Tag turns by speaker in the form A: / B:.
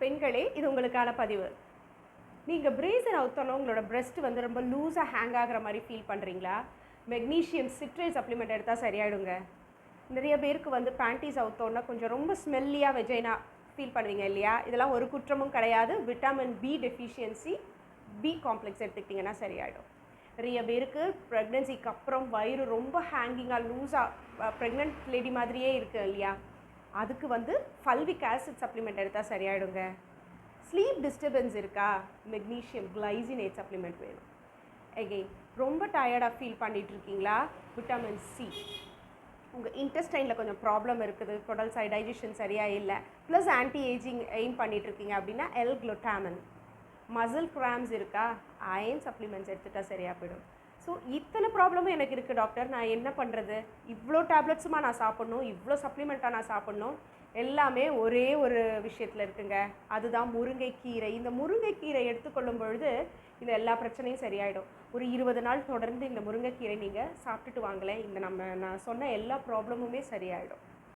A: பெண்களே இது உங்களுக்கான பதிவு. நீங்கள் பிரேசர் அவுத்தோன்னா உங்களோட breast வந்து ரொம்ப லூஸாக ஹேங் ஆகிற மாதிரி ஃபீல் பண்ணுறீங்களா மெக்னீஷியம் சிட்ரேட் சப்ளிமெண்ட் எடுத்தால் சரியாயிடுங்க. நிறைய பேருக்கு வந்து பேண்டீஸ் அவுத்தோன்னா கொஞ்சம் ரொம்ப ஸ்மெல்லியாக வெஜைனா ஃபீல் பண்ணுவீங்க இல்லையா? இதெல்லாம் ஒரு குற்றமும் கிடையாது. Vitamin B deficiency B complex எடுத்துக்கிட்டிங்கன்னா சரியாயிடும். நிறைய பேருக்கு ப்ரெக்னென்சிக்கு அப்புறம் வயிறு ரொம்ப ஹேங்கிங்காக லூஸாக ப்ரெக்னென்ட் லேடி மாதிரியே இருக்குது இல்லையா? அதுக்கு வந்து ஃபல்விக் ஆசிட் சப்ளிமெண்ட் எடுத்தால் சரியாயிடுங்க. ஸ்லீப் டிஸ்டர்பன்ஸ் இருக்கா? மெக்னீஷியம் கிளைசினேட் சப்ளிமெண்ட் வேணும். எகெயின் ரொம்ப டயர்டாக ஃபீல் பண்ணிகிட்ருக்கீங்களா விட்டமின் சி உங்கள் இன்டெஸ்டைனில் கொஞ்சம் ப்ராப்ளம் இருக்குது. குடல் சை டைஜஷன் சரியாக இல்லை. ப்ளஸ் ஆன்டி ஏஜிங் எய்ம் பண்ணிகிட்ருக்கீங்க இருக்கீங்க அப்படின்னா எல் குளுட்டாமன் மசில் கிராம்ஸ் இருக்கா? அயன் சப்ளிமெண்ட்ஸ் எடுத்துகிட்டா சரியாக போயிடும். ஸோ இத்தனை ப்ராப்ளமும் எனக்கு இருக்குது டாக்டர் நான் என்ன பண்ணுறது இவ்வளோ டேப்லெட்ஸுமா நான் சாப்பிட்ணும் இவ்வளோ சப்ளிமெண்ட்டாக நான் சாப்பிட்ணும். எல்லாமே ஒரே ஒரு விஷயத்தில் இருக்குங்க. அதுதான் முருங்கைக்கீரை. இந்த முருங்கைக்கீரை எடுத்துக்கொள்ளும் பொழுது இந்த எல்லா பிரச்சனையும் சரியாயிடும். ஒரு இருபது நாள் தொடர்ந்து இந்த முருங்கைக்கீரை நீங்கள் சாப்பிட்டுட்டு வாங்களேன். இந்த நம்ம நான் சொன்ன எல்லா ப்ராப்ளமுமே சரியாயிடும்.